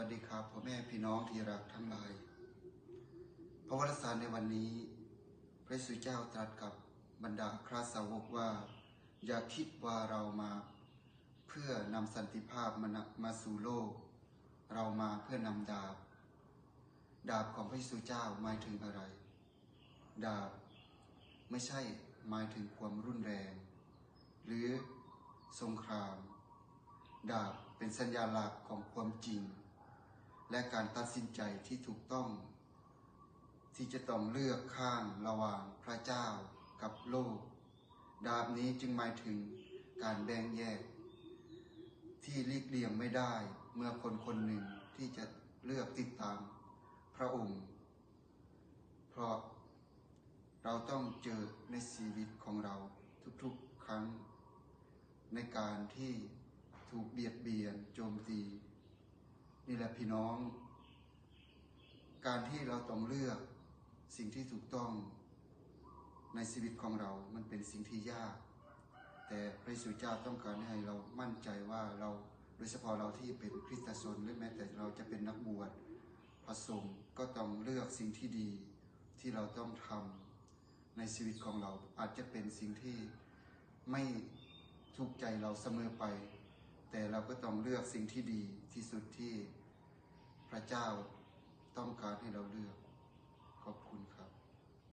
วัสดีครับพ่อแม่พี่น้องที่รักทั้งหลาย พระวรสารในวันนี้ พระสุเจ้าตรัสกับบรรดาคราสาวกว่า อย่าคิดว่าเรามา เพื่อนำสันติภาพมามาสู่โลก เรามาเพื่อนำดาบ ดาบของพระสุเจ้าหมายถึงอะไร ดาบไม่ใช่หมายถึงความรุนแรง หรือสงคราม ดาบเป็นสัญญาลักษณ์ของความจริง และการตัดสินใจที่ถูกต้อง ที่จะต้องเลือกข้างระหว่างพระเจ้ากับโลก ดาบนี้จึงหมายถึงการแบ่งแยก ที่ลีกเลี่ยงไม่ได้เมื่อคนคนหนึ่งที่จะเลือกติดตามพระองค์ เพราะเราต้องเจอในชีวิตของเราทุกๆครั้ง ในการที่ถูกเบียดเบียนโจมตี นี่แหละพี่น้อง การที่เราต้องเลือกสิ่งที่ถูกต้องในชีวิตของเรา มันเป็นสิ่งที่ยาก แต่พระเยซูเจ้าต้องการให้เรามั่นใจว่าเราโดยเฉพาะเราที่เป็นคริสตชนหรือแม้แต่เราจะเป็นนักบวชพระสงฆ์ก็ต้องเลือกสิ่งที่ดีที่เราต้องทำในชีวิตของเราอาจจะเป็นสิ่งที่ไม่ถูกใจเราเสมอไป แต่เราก็ต้องเลือกสิ่งที่ดีที่สุดที่พระเจ้าต้องการให้เราเลือกขอบคุณครับ